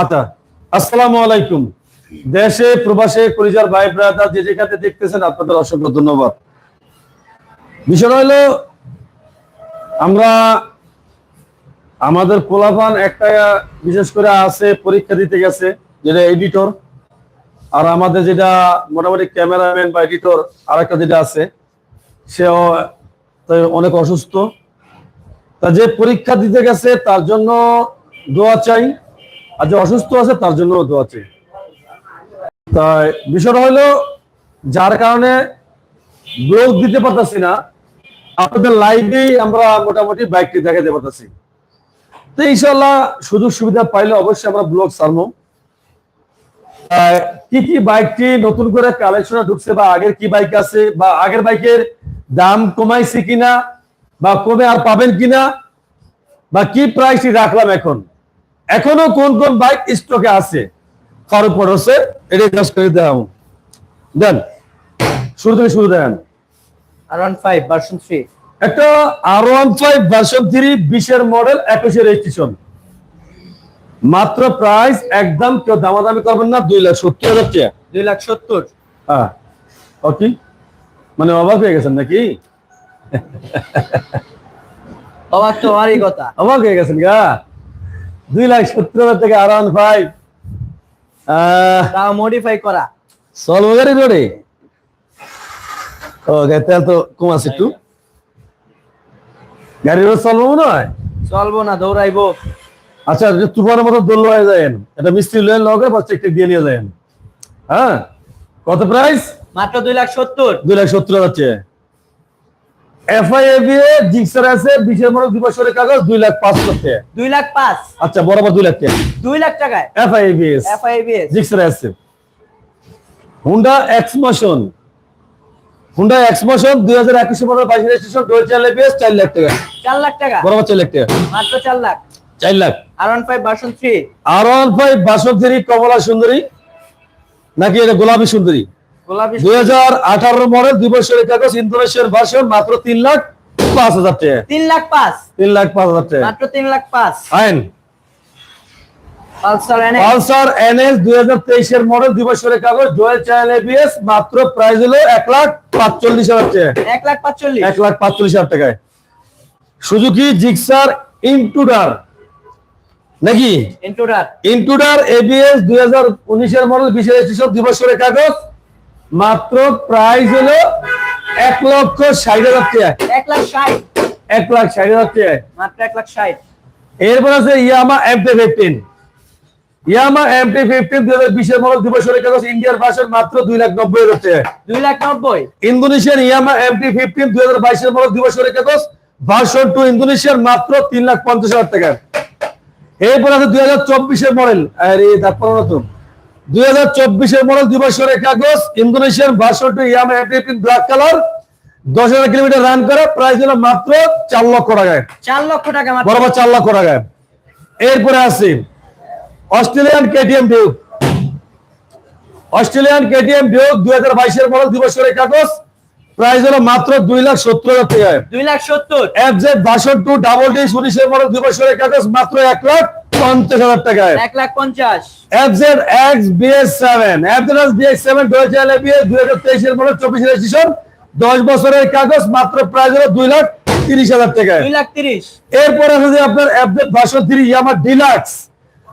আচ্ছা আসসালামু আলাইকুম। দেশে প্রবাসে কলিজার ভাই ব্রাদার যে যেখানে দেখতেছেন আপনাদের অসংখ্য ধন্যবাদ। বিষয় হলো আমরা আমাদের কোলাপান একটা বিশেষ করে আছে পরীক্ষা দিতে গেছে যেটা এডিটর আর আমাদের যেটা মোটামুটি ক্যামেরাম্যান বা এডিটর আর একটা যেটা আছে সেও অনেক অসুস্থ। তা যে পরীক্ষা দিতে গেছে তার জন্য দোয়া চাই। আর যে অসুস্থ আছে, তার জন্য দোয়া চাই। তাই বিষয়টা হলো, যার কারণে ব্লগ দিতে পারতাছি না, আপনাদের লাইভেই আমরা মোটামুটি বাইকটি দেখাতে পারতাছি। তো ইনশাল্লাহ সুযোগ সুবিধা পাইলে অবশ্যই আমরা ব্লগ ছাড়বো। কি কি বাইকটি নতুন করে কালেকশনে ঢুকছে বা আগের কি বাইক আছে বা আগের বাইকের দাম কমাইছে কিনা বা কমে আর পাবেন কিনা বা কি প্রাইসটি রাখলাম এখন? এখনও কোন কোন বাইক স্টকে আছে? এটা জাস্ট করে দেন শুরু থেকে শুরু দেন। R one five version three একটা R one five version three বিশের মডেল রেজিস্ট্রেশন মাত্র প্রাইস একদম কেউ দামাদামি করবেন না দুই লাখ সত্তর হাজার টাকা। দুই লাখ সত্তর। হ্যাঁ। ওকে মানে অবাক হয়ে গেছেন নাকি? অবাক তো আমারই কথা। অবাক হয়ে গেছেন গা? দুই লাখ সত্তর হাজার টাকা আর ওয়ান ফাইভ মডিফাই করা। সলভগারি রোডে। ও তেল তো কম আছে একটু। গাড়ি রোড চলবো মনে হয়? চলবো না দৌড়াইবো। আচ্ছা তুফানের মতো দোল লয়ে যায়েন এটা মিস্ত্রি লয়ে লগে বা চেক দিয়ে নিয়ে যায়েন হ্যাঁ? কত প্রাইস মাত্র দুই লাখ সত্তর। দুই লাখ সত্তর হাজার এফআইএবিএ জিক্সার আছে বিশের মডেল দুই বছরের কাগজ লাখ লাখ আচ্ছা বরাবর লাখ টাকা দুই লাখ টাকায়। এফআইএবিএস এফআইবিএস জিক্সার আছে। Honda model registration dual ABS lakh টাকা। লাখ টাকা? বরাবর লাখ টাকা। মাত্র চার লাখ? ভার্সন কমলা সুন্দরী। নাকি এটা গোলাপী সুন্দরী? দুই হাজার আঠারো মডেল দুই বছরের কাগজ ইন্দোনেশিয়ার ভার্সন মাত্র তিন লাখ পাঁচ হাজার টাকা। তিন লাখ পাঁচ। তিন লাখ পাঁচ হাজার টাকা। মাত্র তিন লাখ পাঁচ। আইন। Pulsar NS. দুই হাজার তেইশের মডেল দুই বছরের কাগজ ডোয়েল চ্যানেল এবিএস মাত্র প্রাইস হলো এক লাখ পাঁচচল্লিশ হাজার টাকা। এক লাখ পাঁচচল্লিশ। এক লাখ পাঁচচল্লিশ হাজার টাকায়। Suzuki Gixxer Intruder. নাকি? ইন্টুরার ইন্টুডার এবিএস দুই হাজার উনিশের মডেল বিশেষ দুই বছরের কাগজ। মাত্র প্রাইস হলো এক লক্ষ ষাট হাজার টাকা। এক লাখ ষাট। এক লাখ ষাট হাজার টাকা। মাত্র এক লাখ ষাট। এরপর আছে Yamaha MT fifteen Yamaha MT fifteen দুই হাজার বিশের মডেল দুই বছরের কাগজ ইন্ডিয়ার ভার্সন মাত্র দুই লাখ নব্বই হাজার টাকা। দুই লাখ নব্বই। ইন্দোনেশিয়ান ইয়ামা এমটি ফিফটিন দুই হাজার বাইশের মডেল দুই বছরের কাগজ ভার্সন টু ইন্দোনেশিয়ার মাত্র তিন লাখ পঞ্চাশ হাজার টাকা। এরপর আছে দুই হাজার চব্বিশের মডেল আরে তারপর নতুন। দুই হাজার চব্বিশের মডেল দুই বছরের কাগজ Indonesian version two Yamaha black colour দশ হাজার কিলোমিটার রান করা প্রাইস হলো মাত্র চার লক্ষ টাকায় চার লক্ষ টাকা বরাবর চার লক্ষ টাকায় এরপরে আছে Australian KTM Duke Australian KTM Duke দুই হাজার বাইশের মডেল দুই বছরের কাগজ প্রাইস হলো মাত্র দুই লাখ সত্তর হাজার টাকায় দুই লাখ সত্তর। FZ version two double D উনিশের মডেল দুই বছরের কাগজ মাত্র এক লাখ পঞ্চাশ হাজার টাকায়। এক লাখ পঞ্চাশ। FZ X BS seven FZ X BS seven dual BS দুই হাজার তেইশের মডেল চব্বিশ রেজিস্ট্রেশন। দশ বছরের কাগজ মাত্র প্রাইস হলো দুই লাখ তিরিশ হাজার টাকায়। দুই লাখ তিরিশ। এরপর আছে যে আপনার update version three Yamaha deluxe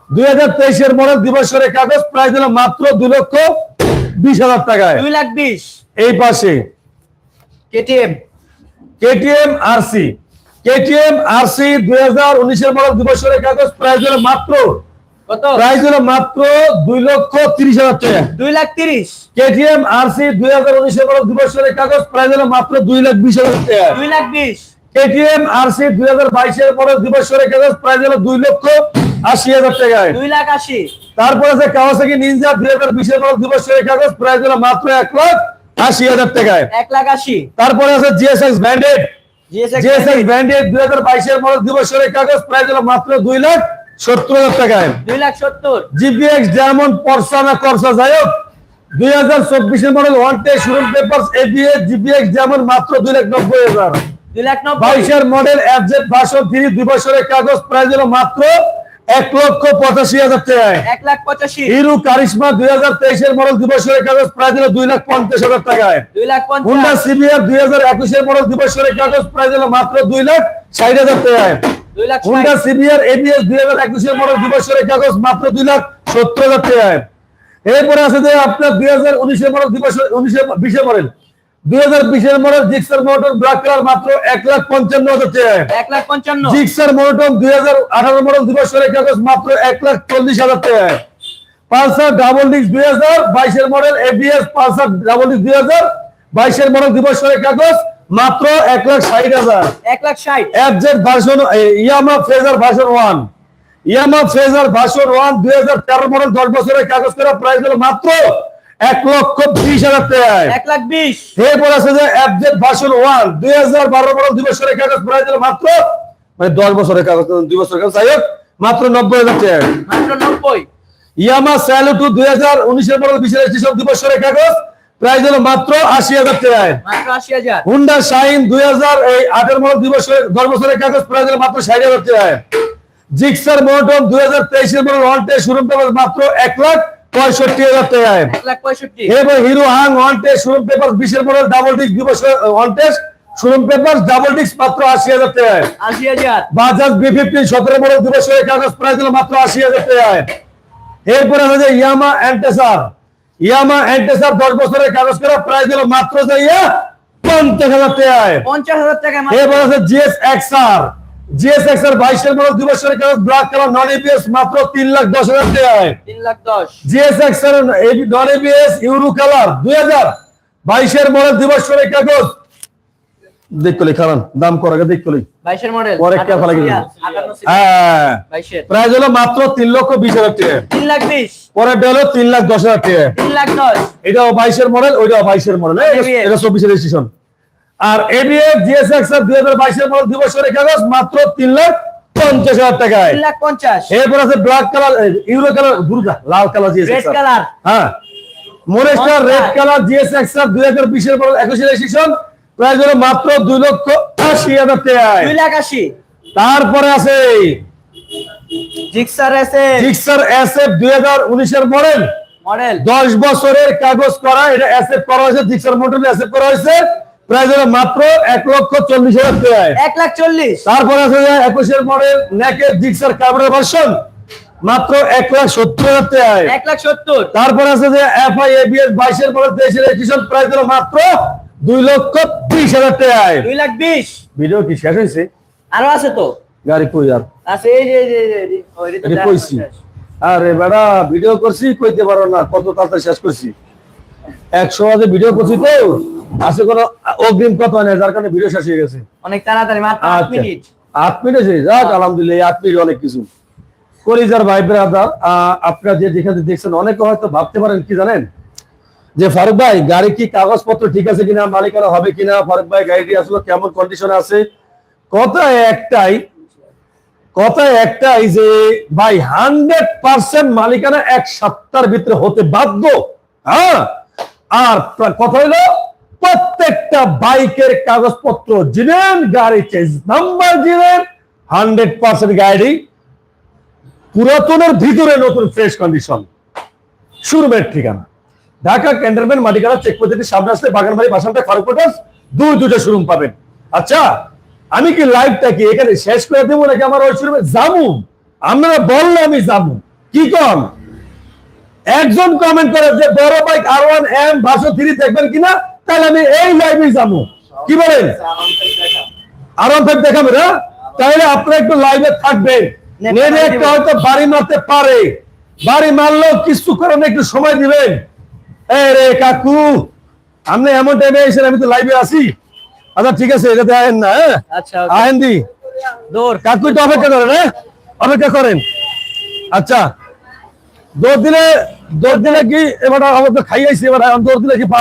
দুই হাজার তেইশের মডেল দিবসের কাগজ প্রাইস হলো মাত্র দুই লক্ষ বিশ হাজার টাকায়। দুই লাখ বিশ। এই পাশে। KTM KTM RC KTM RC দুই হাজার উনিশের মডেল দিবসের কাগজ প্রাইস হলো মাত্র কত? প্রাইস হলো মাত্র দুই লক্ষ তিরিশ হাজার টাকা। দুই লাখ তিরিশ। কেটিএম আরসি দুই হাজার উনিশের মডেল দিবসের কাগজ প্রাইস হলো মাত্র দুই লাখ বিশ হাজার টাকা। দুই লাখ বিশ। কেটিএম আরসি দুই হাজার বাইশের মডেল দিবসের কাগজ প্রাইস হলো দুই লক্ষ আশি হাজার টাকায় দুই লাখ আশি। তারপরে আছে কাওয়াসাকি নিনজা দুই হাজার বিশের মডেল দিবসের কাগজ প্রাইস হলো মাত্র এক লাখ আশি হাজার টাকায়। এক লাখ আশি। তারপরে আছে জিএসএক্স ব্যান্ডেড জিএসএক্স দুই হাজার বাইশের মডেল দিবসের কাগজ প্রাইস হলো মাত্র দুই লাখ সত্তর হাজার টাকায়। দুই লাখ সত্তর। জিপিএক্স ডায়মন্ড পরসা না করসা যাই হোক দুই হাজার চব্বিশের মডেল ওয়ান টে শুরুম পেপার্স এবিএ জিপিএক্স ডায়মন্ড মাত্র দুই লাখ নব্বই হাজার। দুই লাখ নব্বই। বাইশের মডেল এফজেড ভার্সন থ্রি দুই বছরের কাগজ প্রাইস হলো মাত্র এক লক্ষ পঁচাশি হাজার টাকায়। এক লাখ পঁচাশি। হিরো কারিশমা দুই হাজার তেইশের মডেল দিবসের কাগজ প্রায় দিল দুই লাখ পঞ্চাশ হাজার টাকায়। দুই লাখ হুন্ডা সিবিআর দুই হাজার একুশের মডেল দিবসের কাগজ প্রায় দিল মাত্র দুই লাখ ষাট হাজার টাকায়। হুন্ডা এবিএস দুই হাজার একুশের মডেল দিবসের কাগজ মাত্র দুই লাখ সত্তর হাজার টাকায়। এরপরে আছে যে আপনার দুই হাজার উনিশের মডেল দিবস উনিশের বিশের মডেল দুই হাজার বিশের model Gixxer motor black colour মাত্র এক লাখ পঞ্চান্ন হাজার টাকায় এক লাখ পঞ্চান্ন। জিক্সার মোটর দুই হাজার আঠারো মডেল দিবসের কাগজ মাত্র এক লাখ চল্লিশ হাজার টাকায় পালসার ডাবল ডিস্ক দুই হাজার বাইশের model ABS Pulsar double disc দুই হাজার বাইশের মডেল দিবসের কাগজ মাত্র এক লাখ ষাট হাজার। এক লাখ ষাট। FZ version Yamaha Fazer version one Yamaha Fazer version one দুই হাজার তেরো মডেল দশ বছরের কাগজ করা প্রাইস হলো মাত্র এক লক্ষ বিশ হাজার টাকায়। এক লাখ বিশ। এরপর আছে যে এফজেড ভার্সন ওয়ান দুই হাজার বারো মডেল দুই বছরের কাগজ হলো মাত্র মানে দশ বছরের কাগজ দুই বছরের কাগজ যাই হোক মাত্র নব্বই হাজার টাকা মাত্র নব্বই। ইয়ামা স্যালু টু দুই হাজার উনিশের মডেল বিশের রেজিস্ট্রেশন দুই বছরের কাগজ প্রাইস হলো মাত্র আশি হাজার টাকায়। মাত্র আশি হাজার। হুন্ডা শাইন দুই হাজার এই আটের মডেল দুই বছরের দশ বছরের কাগজ প্রাইস হলো মাত্র ষাট হাজার টাকায়। জিক্সার মোটর দুই হাজার তেইশের মডেল ওয়ান টেস্ট শোরুম মাত্র এক লাখ পঁয়ষট্টি হাজার টাকায় Hero Hunk one test showroom paper বিশের মডেল ডাবল ডিস্ক দুই one test showroom paper double disc মাত্র আশি হাজার টাকায় আশি হাজার। বাজাজ বি ফিফটি সতেরো মডেল দুই বছরের কাগজ প্রাইস হলো মাত্র আশি হাজার টাকায় এরপরে হচ্ছে ইয়ামা অ্যান্টেসার ইয়ামা অ্যান্টেসার দশ বছরের কাগজ করা প্রাইস হলো মাত্র যাইয়া পঞ্চাশ হাজার টাকায় পঞ্চাশ হাজার টাকা মাত্র। এরপর আছে জিএস এক্সআর জিএস এক্সআর বাইশের মডেল দুই বছরের কাগজ ব্ল্যাক কালার নন এবিএস মাত্র তিন লাখ দশ হাজার টাকায়। তিন লাখ দশ। GS XR non ABS euro colour দুই হাজার বাইশের মডেল দুই বছরের কাগজ। দেখলি খারান দাম করা দেখলি বাইশের মডেল পরে কে ফেলা গেল? হ্যাঁ। প্রাইস হলো মাত্র তিন লক্ষ বিশ হাজার টাকা তিন লাখ বিশ। পরের হলো তিন লাখ দশ হাজার টাকা তিন লাখ দশ। এটাও বাইশের মডেল ওইটাও বাইশের মডেল এটা চব্বিশের রেজিস্ট্রেশন আর এবিএস জিএসএক্স এর দুই হাজার বাইশের মডেল দুই বছরের কাগজ মাত্র তিন লাখ পঞ্চাশ হাজার টাকায়। তিন লাখ পঞ্চাশ। এরপর আছে black colour euro colour Durga লাল কালার জিএসএক্স কালার হ্যাঁ। মোরেস্টার রেড কালার জিএসএক্স এর দুই হাজার বিশের মডেল রেজিস্ট্রেশন হলো মাত্র দুই লক্ষ আশি হাজার টাকায়। দুই লাখ আশি। তারপরে আছে জিক্সার আছে জিক্সার এসএফ দুই হাজার উনিশের মডেল মডেল দশ বছরের কাগজ করা এটা করা হয়েছে জিক্সার মোটর অ্যাসেপ্ট করা হয়েছে। মাত্র এক লক্ষ চল্লিশ হাজার টাকায়। এক লাখ চল্লিশ। তারপরে আছে যে একুশের মডেল নেকের জিক্সার কার্বনের ভার্সন মাত্র এক লাখ সত্তর হাজার টাকায়। এক লাখ সত্তর। তারপর আছে যে এফআই এবিএস বাইশের মডেল তেইশের রেজিস্ট্রেশন প্রাইস হলো মাত্র দুই লক্ষ ত্রিশ হাজার টাকায়। দুই লাখ বিশ। ভিডিও কি শেষ হয়েছে? আরও আছে তো। গাড়ি কই আর? আছে এই যে এই কইছি। আরে বেড়া ভিডিও করছি কইতে পারো না কত তাড়াতাড়ি শেষ করছি। একশো মাঝে ভিডিও করছি তো। আসে কোনো অগ্রিম কথা নেই যার কারণে ভিডিও শেষ হয়ে গেছে। অনেক তাড়াতাড়ি মাত্র আচ্ছা। মিনিট। মিনিট যাক আলহামদুলিল্লাহ মিনিট অনেক কিছু। কলিজার ভাই ব্রাদার আপনারা যে যেখানে দেখছেন অনেকে হয়তো ভাবতে পারেন কি জানেন? যে ফারুক ভাই গাড়ি কি কাগজপত্র ঠিক আছে কিনা মালিকানা হবে কিনা ফারুক ভাই গাড়িটি আসলে কেমন কন্ডিশনে আছে? কথা একটাই কথা একটাই যে ভাই হান্ড্রেড পার্সেন্ট মালিকানা এক সপ্তাহের ভিতরে হতে বাধ্য। হ্যাঁ? আর কথা হলো প্রত্যেকটা বাইকের কাগজপত্র জিনেন, গাড়ি চেঞ্জ নাম্বার জিনেন হান্ড্রেড পার্সেন্ট গাড়ি পুরাতনের ভিতরে নতুন ফ্রেশ কন্ডিশন শুরুমের ঠিকানা। ঢাকা ক্যান্টনমেন্ট মাটিকানা চেক পদ্ধতির সামনে আসলে বাগানবাড়ি, বাসানটা, ফারুক মোটরস দুই দুটো শোরুম পাবেন। আচ্ছা আমি কি লাইভটা কি এখানে শেষ করে দেবো নাকি আমার ওই শোরুমে জামু আমরা বললে আমি জামু কি কম? একজন কমেন্ট করে যে, বড় বাইক আর ওয়ান এম ভাষো থ্রি দেখবেন কিনা? তাহলে আমি এই লাইভে যাব। কি বলেন? আরাম ফাইভ দেখাবে না? তাহলে আপনারা একটু লাইভে থাকবেন একটা হয়তো বাড়ি মারতে পারে। বাড়ি মারলেও কিছু করেন একটু সময় দিবেন। রে কাকু আপনি এমন টাইমে এসে আমি তো লাইভে আছি। আচ্ছা ঠিক আছে এটাতে আয়েন না হ্যাঁ? আচ্ছা আয়েন দি। দৌড়। কাকু একটু অপেক্ষা করেন হ্যাঁ? অপেক্ষা করেন। আচ্ছা দৌড় দিলে দৌড় দিলে কি এবার আমাদের খাইয়াইছি? এবার দৌড় দিলে কি